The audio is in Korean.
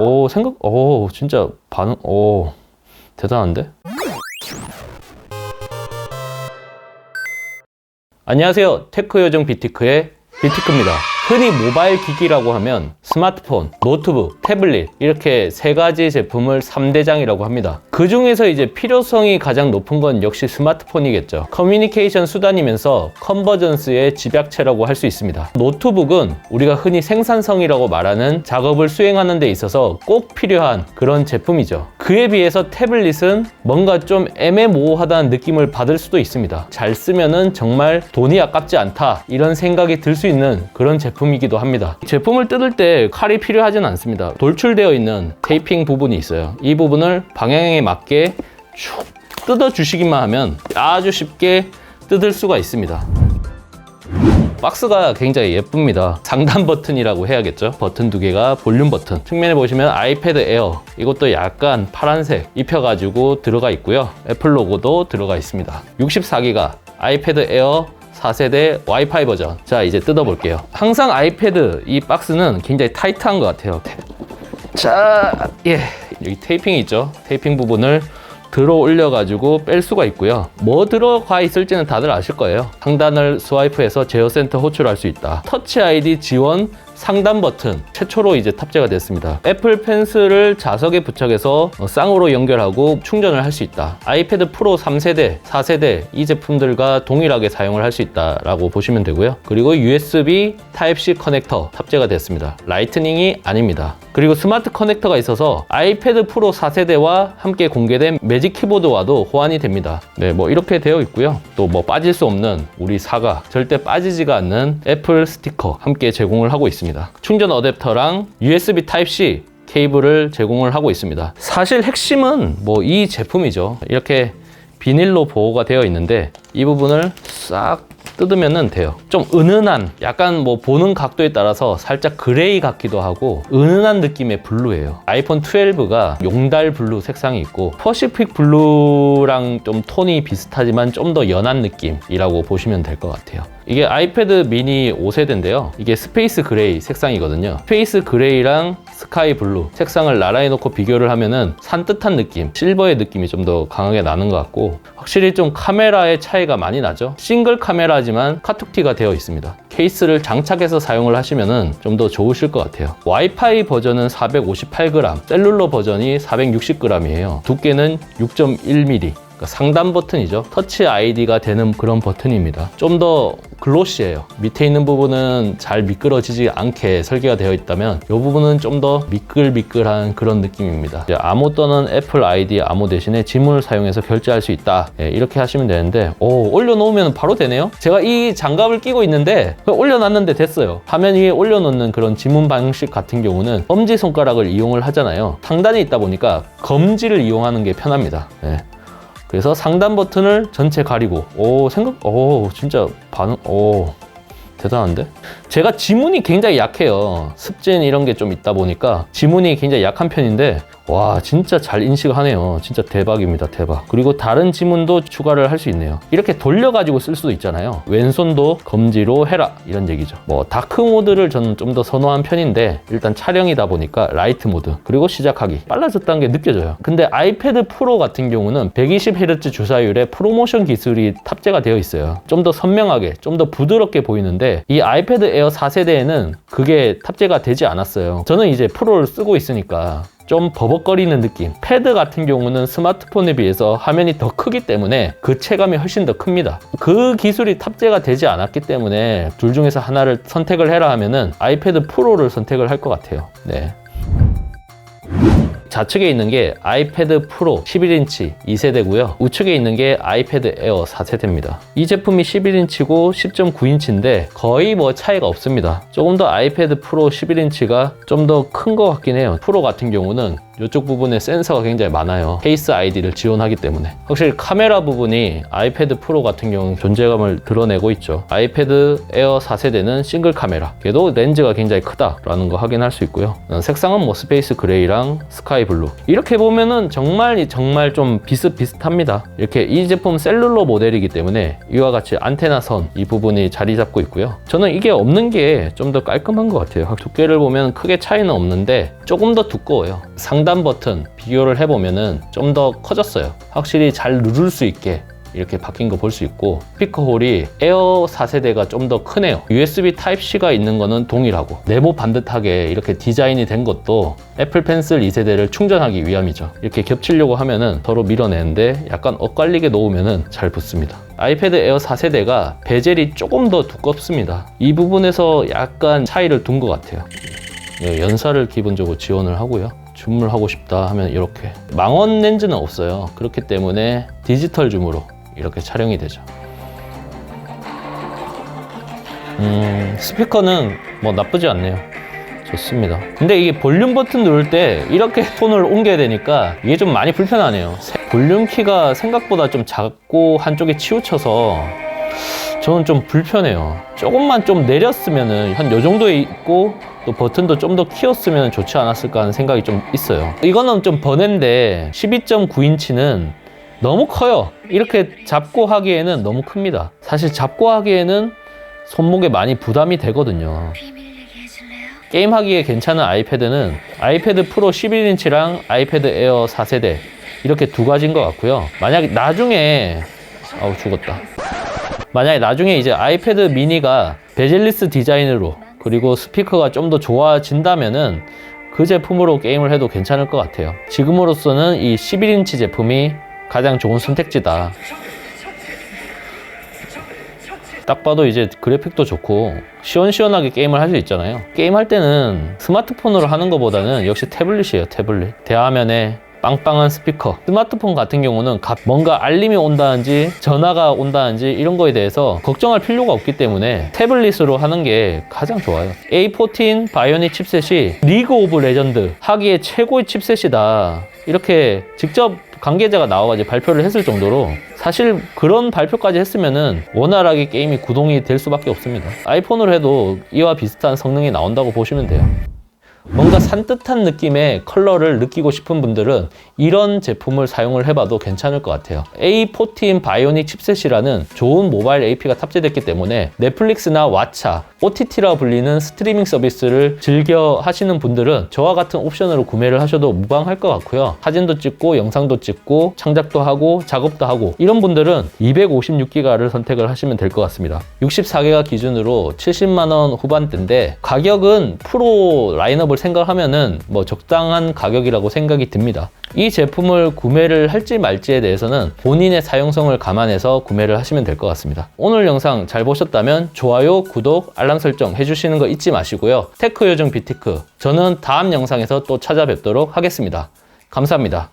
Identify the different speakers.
Speaker 1: 오 생각 오 진짜 반응 오 대단한데? 안녕하세요 테크 요정 비티크의 비티크입니다. 흔히 모바일 기기라고 하면 스마트폰, 노트북, 태블릿 이렇게 세 가지 제품을 3대장이라고 합니다. 그 중에서 이제 필요성이 가장 높은 건 역시 스마트폰이겠죠. 커뮤니케이션 수단이면서 컨버전스의 집약체라고 할 수 있습니다. 노트북은 우리가 흔히 생산성이라고 말하는 작업을 수행하는 데 있어서 꼭 필요한 그런 제품이죠. 그에 비해서 태블릿은 뭔가 좀 애매모호하다는 느낌을 받을 수도 있습니다. 잘 쓰면은 정말 돈이 아깝지 않다 이런 생각이 들 수 있는 그런 제품이기도 합니다. 제품을 뜯을 때 칼이 필요하진 않습니다. 돌출되어 있는 테이핑 부분이 있어요. 이 부분을 방향에 맞게 쭉 뜯어 주시기만 하면 아주 쉽게 뜯을 수가 있습니다. 박스가 굉장히 예쁩니다. 상단 버튼이라고 해야겠죠. 버튼 두 개가 볼륨 버튼. 측면에 보시면 아이패드 에어 이것도 약간 파란색 입혀가지고 들어가 있고요. 애플 로고도 들어가 있습니다. 64기가 아이패드 에어 4세대 와이파이 버전. 자, 이제 뜯어볼게요. 항상 아이패드 이 박스는 굉장히 타이트한 것 같아요. 자, 예. 여기 테이핑이 있죠. 테이핑 부분을 들어 올려 가지고 뺄 수가 있고요. 뭐 들어가 있을지는 다들 아실 거예요. 상단을 스와이프해서 제어 센터 호출할 수 있다. 터치 아이디 지원 상단 버튼 최초로 이제 탑재가 됐습니다. 애플 펜슬을 자석에 부착해서 어, 쌍으로 연결하고 충전을 할 수 있다. 아이패드 프로 3세대, 4세대 이 제품들과 동일하게 사용을 할 수 있다라고 보시면 되고요. 그리고 USB Type-C 커넥터 탑재가 됐습니다. 라이트닝이 아닙니다. 그리고 스마트 커넥터가 있어서 아이패드 프로 4세대와 함께 공개된 매직 키보드와도 호환이 됩니다. 네, 뭐 이렇게 되어 있고요. 또 뭐 빠질 수 없는 우리 사과, 절대 빠지지가 않는 애플 스티커 함께 제공을 하고 있습니다. 충전 어댑터랑 USB Type-C 케이블을 제공을 하고 있습니다. 사실 핵심은 뭐 이 제품이죠. 이렇게 비닐로 보호가 되어 있는데 이 부분을 싹 뜯으면 돼요. 좀 은은한, 약간 뭐 보는 각도에 따라서 살짝 그레이 같기도 하고 은은한 느낌의 블루예요. 아이폰 12가 용달 블루 색상이 있고 퍼시픽 블루랑 좀 톤이 비슷하지만 좀 더 연한 느낌이라고 보시면 될 것 같아요. 이게 아이패드 미니 5세대인데요. 이게 스페이스 그레이 색상이거든요. 스페이스 그레이랑 스카이 블루 색상을 나란히 놓고 비교를 하면은 산뜻한 느낌, 실버의 느낌이 좀 더 강하게 나는 것 같고 확실히 좀 카메라의 차이가 많이 나죠. 싱글 카메라지만 카툭티가 되어 있습니다. 케이스를 장착해서 사용을 하시면은 좀 더 좋으실 것 같아요. 와이파이 버전은 458g, 셀룰러 버전이 460g이에요. 두께는 6.1mm. 그러니까 상단 버튼이죠. 터치 아이디가 되는 그런 버튼입니다. 좀 더 글로시해요. 밑에 있는 부분은 잘 미끄러지지 않게 설계가 되어 있다면 이 부분은 좀 더 미끌미끌한 그런 느낌입니다. 암호 또는 애플 아이디 암호 대신에 지문을 사용해서 결제할 수 있다. 예, 이렇게 하시면 되는데 오, 올려놓으면 바로 되네요. 제가 이 장갑을 끼고 있는데 올려놨는데 됐어요. 화면 위에 올려놓는 그런 지문 방식 같은 경우는 엄지 손가락을 이용을 하잖아요. 상단에 있다 보니까 검지를 이용하는 게 편합니다. 예. 그래서 상단 버튼을 전체 가리고 오 생각 오 진짜 반응 오 대단한데? 제가 지문이 굉장히 약해요. 습진 이런 게 좀 있다 보니까 지문이 굉장히 약한 편인데 와 진짜 잘 인식을 하네요. 진짜 대박입니다 대박. 그리고 다른 지문도 추가를 할 수 있네요. 이렇게 돌려 가지고 쓸 수도 있잖아요. 왼손도 검지로 해라 이런 얘기죠. 뭐 다크 모드를 저는 좀 더 선호한 편인데 일단 촬영이다 보니까 라이트 모드 그리고 시작하기. 빨라졌다는 게 느껴져요. 근데 아이패드 프로 같은 경우는 120Hz 주사율의 프로모션 기술이 탑재가 되어 있어요. 좀 더 선명하게 좀 더 부드럽게 보이는데 이 아이패드 에어 4세대에는 그게 탑재가 되지 않았어요. 저는 이제 프로를 쓰고 있으니까 좀 버벅거리는 느낌. 패드 같은 경우는 스마트폰에 비해서 화면이 더 크기 때문에 그 체감이 훨씬 더 큽니다. 그 기술이 탑재가 되지 않았기 때문에 둘 중에서 하나를 선택을 해라 하면은 아이패드 프로를 선택을 할 것 같아요. 네. 좌측에 있는 게 아이패드 프로 11인치 2세대고요. 우측에 있는 게 아이패드 에어 4세대입니다. 이 제품이 11인치고 10.9인치인데 거의 뭐 차이가 없습니다. 조금 더 아이패드 프로 11인치가 좀 더 큰 것 같긴 해요. 프로 같은 경우는 이쪽 부분에 센서가 굉장히 많아요. 케이스 아이디를 지원하기 때문에. 확실히 카메라 부분이 아이패드 프로 같은 경우는 존재감을 드러내고 있죠. 아이패드 에어 4세대는 싱글 카메라. 걔도 렌즈가 굉장히 크다라는 거 확인할 수 있고요. 어, 색상은 뭐 스페이스 그레이랑 스카이 블루. 이렇게 보면은 정말 정말 좀 비슷비슷합니다. 이렇게 이 제품 셀룰러 모델이기 때문에 이와 같이 안테나 선 이 부분이 자리 잡고 있고요. 저는 이게 없는 게 좀 더 깔끔한 것 같아요. 두께를 보면 크게 차이는 없는데 조금 더 두꺼워요. 상단 버튼 비교를 해보면은 좀 더 커졌어요. 확실히 잘 누를 수 있게 이렇게 바뀐 거 볼 수 있고 스피커 홀이 에어 4세대가 좀 더 크네요. USB Type-C가 있는 거는 동일하고 네모 반듯하게 이렇게 디자인이 된 것도 애플 펜슬 2세대를 충전하기 위함이죠. 이렇게 겹치려고 하면은 서로 밀어내는데 약간 엇갈리게 놓으면은 잘 붙습니다. 아이패드 에어 4세대가 베젤이 조금 더 두껍습니다. 이 부분에서 약간 차이를 둔 것 같아요. 예, 연사를 기본적으로 지원을 하고요. 줌을 하고 싶다 하면 이렇게 망원 렌즈는 없어요. 그렇기 때문에 디지털 줌으로 이렇게 촬영이 되죠. 음, 스피커는 뭐 나쁘지 않네요. 좋습니다. 근데 이게 볼륨 버튼 누를 때 이렇게 손을 옮겨야 되니까 이게 좀 많이 불편하네요. 세- 볼륨 키가 생각보다 좀 작고 한쪽에 치우쳐서 저는 좀 불편해요. 조금만 좀 내렸으면은 한 요 정도에 있고 또 버튼도 좀 더 키웠으면 좋지 않았을까 하는 생각이 좀 있어요. 이거는 좀 번외인데 12.9인치는 너무 커요. 이렇게 잡고 하기에는 너무 큽니다. 사실 잡고 하기에는 손목에 많이 부담이 되거든요. 게임 하기에 괜찮은 아이패드는 아이패드 프로 11인치랑 아이패드 에어 4세대 이렇게 두 가지인 것 같고요. 만약 나중에 아우 죽었다. 만약에 나중에 이제 아이패드 미니가 베젤리스 디자인으로 그리고 스피커가 좀 더 좋아진다면은 그 제품으로 게임을 해도 괜찮을 것 같아요. 지금으로서는 이 11인치 제품이 가장 좋은 선택지다. 딱 봐도 이제 그래픽도 좋고 시원시원하게 게임을 할 수 있잖아요. 게임 할 때는 스마트폰으로 하는 것보다는 역시 태블릿이에요, 태블릿. 대화면에 빵빵한 스피커. 스마트폰 같은 경우는 가- 뭔가 알림이 온다든지 전화가 온다든지 이런 거에 대해서 걱정할 필요가 없기 때문에 태블릿으로 하는 게 가장 좋아요. A14 바이오닉 칩셋이 리그 오브 레전드 하기에 최고의 칩셋이다. 이렇게 직접 관계자가 나와가지고 발표를 했을 정도로 사실 그런 발표까지 했으면은 원활하게 게임이 구동이 될 수밖에 없습니다. 아이폰으로 해도 이와 비슷한 성능이 나온다고 보시면 돼요. 뭔가 산뜻한 느낌의 컬러를 느끼고 싶은 분들은 이런 제품을 사용을 해봐도 괜찮을 것 같아요. A14 바이오닉 칩셋이라는 좋은 모바일 AP가 탑재됐기 때문에 넷플릭스나 왓챠, OTT라 불리는 스트리밍 서비스를 즐겨 하시는 분들은 저와 같은 옵션으로 구매를 하셔도 무방할 것 같고요. 사진도 찍고 영상도 찍고 창작도 하고 작업도 하고 이런 분들은 256기가를 선택을 하시면 될 것 같습니다. 64기가 기준으로 70만 원 후반대인데 가격은 프로 라인 업을 생각하면은 뭐 적당한 가격이라고 생각이 듭니다. 이 제품을 구매를 할지 말지에 대해서는 본인의 사용성을 감안해서 구매를 하시면 될 것 같습니다. 오늘 영상 잘 보셨다면 좋아요, 구독, 알람 설정 해주시는 거 잊지 마시고요. 테크 요정 비티크 저는 다음 영상에서 또 찾아뵙도록 하겠습니다. 감사합니다.